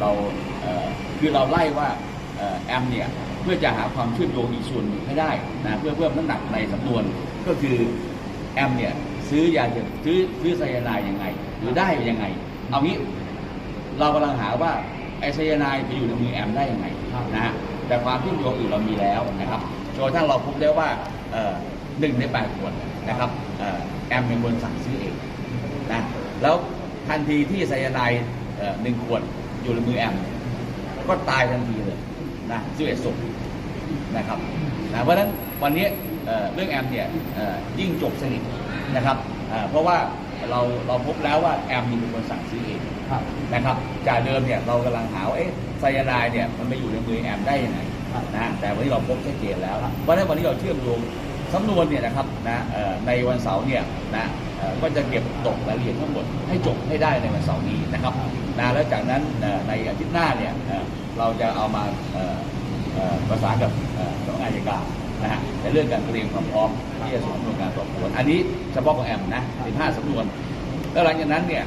เราเคือเราไล่ว่าแอมเนี่ยเพื่อจะหาความเชื่อมโยงอีกส่วนหนึ่งให้ได้นะเพื่อเพิ่มน้ำหนักในสำนวนก็คือแอมเนี่ยซื้อยาเสพซื้อซื้อไซยาไนด์ยังไง หรือได้ยังไง เอางี้เรากำลังหาว่าไอไซยาไนด์ไปอยู่ในมือแอมได้ยังไงนะฮะแต่ความเชื่อมโยงอื่นเรามีแล้วนะครับจนกระทั่งเราพบได้ว่าหนึ่งในแปดคนนะครับอแอมเป็นคนสั่งซื้อเองนะแล้วทันทีที่ไซยาไนด์หนึ่งขวด อยู่ในมือแอมก็ตายทันทีเลยนะสิบเอ็ดศพนะครับนะเพราะฉะนั้นวันนี้เอ่อเรื่องแอมเนี่ยเอ่อยิ่งจบสนิทนะครับเอ่อเพราะว่าเราเราพบแล้วว่าแอมมีเป็นคนสั่งซื้อเองครับนะครับจากเดิมเนี่ยเรากำลังหาว่าเอ๊ะไซยาไนด์เนี่ยมันไปอยู่ในมือแอมได้ยังไงครับนะฮะแต่วันนี้เราพบชัดเจนแล้วเพราะฉะนั้นวันนี้เราเชื่อมโยง สำนวนเนี่ยนะครับนะในวันเสาร์เนี่ยนะก็จะเก็บตกรายละเอียดทั้งหมดให้จบให้ได้ในวันเสาร์นี้นะครับนะแล้วจากนั้นในอาทิตย์หน้าเนี่ยเราจะเอามาประสานกับเอ่อสำนักงานอัยการนะฮะในเรื่องการเตรียมความพร้อมที่จะส่งสำนวนการสอบสวน อันนี้เฉพาะของแอมนะ15สำนวน แล้วหลังจากนั้นเนี่ย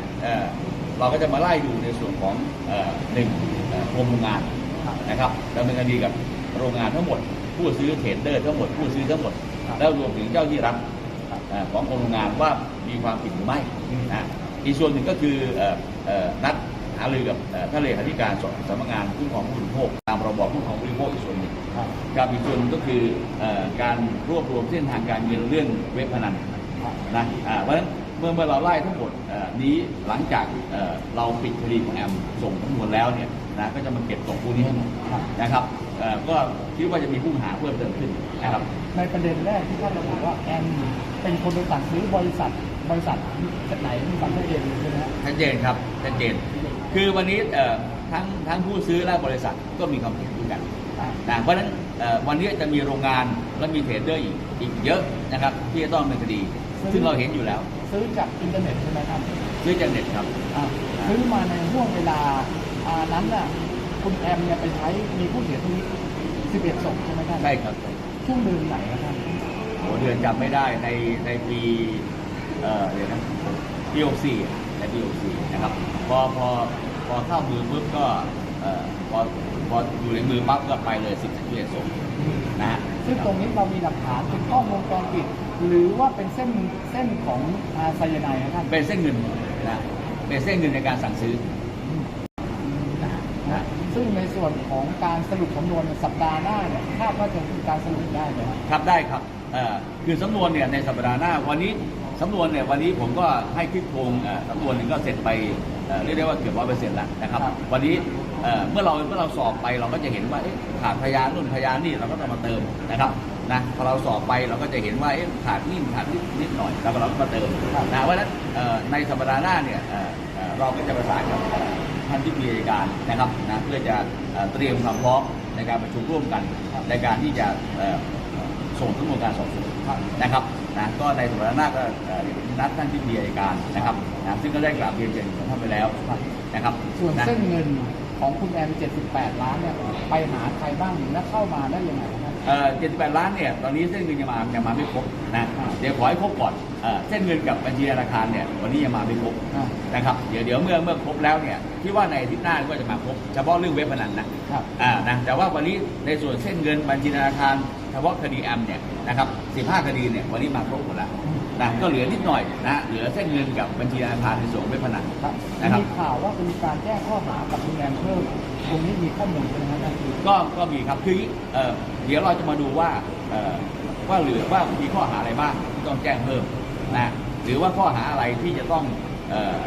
เราก็จะมาไล่ดูในส่วนของหนึ่งโรงงานนะครับดำเนินคดีกับโรงงานทั้งหมด ผู้ซื้อเทรดเดอร์ทั้งหมดผู้ซื้อทั้งหมด แล้วรวมถึงเจ้าที่รัฐเอ่อของโรงงานว่ามีความผิดหรือไม่นะอีกส่วนหนึ่งก็คือเอ่อเอ่อนัดหารือกับเอ่อท่านเลขาธิการสำนักงานคุ้มครองผู้บริโภคตามระบอบคุ้มครองผู้บริโภคอีกส่วนหนึ่งครับกับอีกส่วนหนึ่งก็คือเอ่อการรวบรวมเส้นทางการเงินเรื่องเว็บพนันครับนะอ่าเพราะฉะนั้นเมื่อเมื่อเราไล่ทั้งหมดเอ่อนี้หลังจากเอ่อเราปิดคดีของแอมส่งทั้งมวลแล้วเนี่ยนะก็จะมาเก็บตกผู้นี้ให้หมดครับนะครับเอ่อ ก็คิดว่าจะมีผู้หาเพิ่มเติมขึ้นนะครับ ในประเด็นแรกที่ท่านระบุว่าแอมเป็นคนไปสั่งซื้อบริษัทบริษัทไหนมีความชัดเจนใช่ไหมฮะชัดเจนครับชัดเจน คือวันนี้เอ่อทั้งทั้งผู้ซื้อและบริษัทก็มีความเห็นด้วยกันครับนะเพราะฉะนั้นเอ่อวันนี้จะมีโรงงานและมีเทรดเดอร์อีกอีกเยอะนะครับ ที่จะต้องดำเป็นคดี ซึ่งเราเห็นอยู่แล้ว ซื้อจากอินเทอร์เน็ตใช่ไหมครับซื้อจากเน็ตครับอ่าซื้อมาในห่วงเวลาอ่านั้นน่ะ คุณแอมเนี่ยไปใช้มีผู้เสียชีวิต11ศพใช่ไหมครับใช่ครับช่วงเดือนไหนนะครับโหเดือนจำไม่ได้ในในปีเอ่อเดี๋ยวนะปีหกสี่ในปีหกสี่นะครับพอพอพอเข้ามือปุ๊บก็เอ่อพอพออยู่ในมือปั๊บก็ไปเลยสิบสิบเอ็ดศพนะฮะซึ่งตรงนี้เรามีหลักฐานเป็นกล้องวงจรปิด หรือว่าเป็นเส้นเส้นของอาไซยาไนด์นะครับเป็นเส้นเงินนะเป็นเส้นเงินในการสั่งซื้อนะฮะนะ ซึ่งในส่วนของการสรุปสำนวนสัปดาห์หน้าเนี่ยคาดว่าจะมีการสรุปได้ไหมครับครับได้ครับเอ่อคือสำนวนเนี่ยในสัปดาห์หน้าวันนี้สำนวนเนี่ยวันนี้ผมก็ให้คลิปโครงเอ่อสำนวนหนึ่งก็เสร็จไปเอ่อเรียกได้ว่าเกือบร้อยเปอร์เซ็นต์แล้วนะครับครับวันนี้เอ่อเมื่อเราเมื่อเราสอบไปเราก็จะเห็นว่าเอ๊ะขาดพยานนู่นพยานนี่เราก็ต้องมาเติมนะครับนะพอเราสอบไปเราก็จะเห็นว่าเอ๊ะขาดนี่ขาดนิดนิดหน่อยแล้วก็เราก็มาเติมนะเพราะฉะนั้นเอ่อในสัปดาห์หน้าเนี่ยเอ่อเอ่อเราก็จะประสานกับเอ่อ ท่านที่มีการนะครับนะเพื่อจะเตรียมความพร้อมในการประชุมร่วมกันในการที่จะส่งทั้งหมดการสอบสวนนะครับนะก็ในสัปดาห์หน้าก็นัดท่านที่มีการนะครับนะซึ่งก็ได้กราบเรียนเชิญของท่านไปแล้วนะครับส่วนเส้นเงินของคุณแอม78 ล้านเนี่ยไปหาใครบ้างและเข้ามาได้ยังไงครับ 78 ล้านเนี่ยตอนนี้เส้นเงินยังมายังมาไม่ครบนะเดี๋ยวขอให้ครบก่อนเอ่อเส้นเงินกับบัญชีธนาคารเนี่ยวันนี้ยังมาไม่ครบอ่านะครับเดี๋ยวเดี๋ยวเมื่อเมื่อครบแล้วเนี่ยคิดว่าในอาทิตย์หน้าก็จะมาครบเฉพาะเรื่องเว็บพนันนะครับอ่านะแต่ว่าวันนี้ในส่วนเส้นเงินบัญชีธนาคาร เฉพาะคดีแอมเนี่ยนะครับ15 คดีเนี่ยวันนี้มาครบหมดแล้วนะก็เหลือนิดหน่อยนะเหลือเส้นเงินกับบัญชีธนาคารในส่วนเว็บพนันครับนะครับมีข่าวว่าจะมีการแจ้งข้อหากับคุณแอมเพิ่มตรงนี้มีข้อมูลใช่ไหมครับก็ก็มีครับคือเอ่อเดี๋ยวเราจะมาดูว่าเอ่อว่าเหลือว่ามีข้อหาอะไรบ้างที่ต้องแจ้งเพิ่มนะหรือว่าข้อหาอะไรที่จะต้องเอ่อ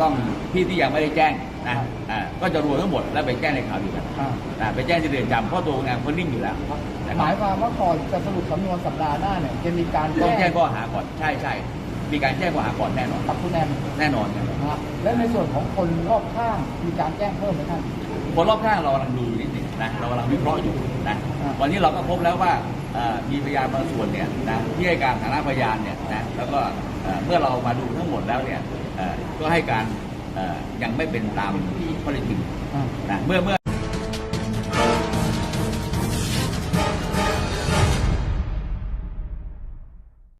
ต้องที่ที่ยังไม่ได้แจ้ง นะอ่าก็จะรวมทั้งหมดแล้วไปแจ้งในข่าวดีกันอ่านะไปแจ้งที่เรือนจำเพราะตัวคุณแอมเขานิ่งอยู่แล้วนะหคมารัยบความว่าก่อนจะสรุปสำนวนสัปดาห์หน้าเนี่ยจะมีการต้องแจ้แจ้งงข้อหาก่อนใช่ใช่มีการแจ้งข้อหาก่อนแน่นอน กับคุณแอมแน่นอนแน่นอนนะครับและในส่วนของคนรอบข้างมีการแจ้งเพิ่มไหมท่าน คนรอบข้างเรากำลังดูอยู่นิดหนึ่งนะเรากำลังวิเคราะห์อยู่นะอ่าวันนี้เราก็พบแล้วว่าเอ่อมีพยานบางส่วนเนี่ยนะที่ให้การฐานะพยานเนี่ยนะแล้วก็เอ่อเมื่อเรามาดูทั้งหมดแล้วเนี่ยเอ่อก็ให้การเอ่อ ยังไม่เป็นตามข้อเท็จจริงอ่านะเมื่อเมื่อ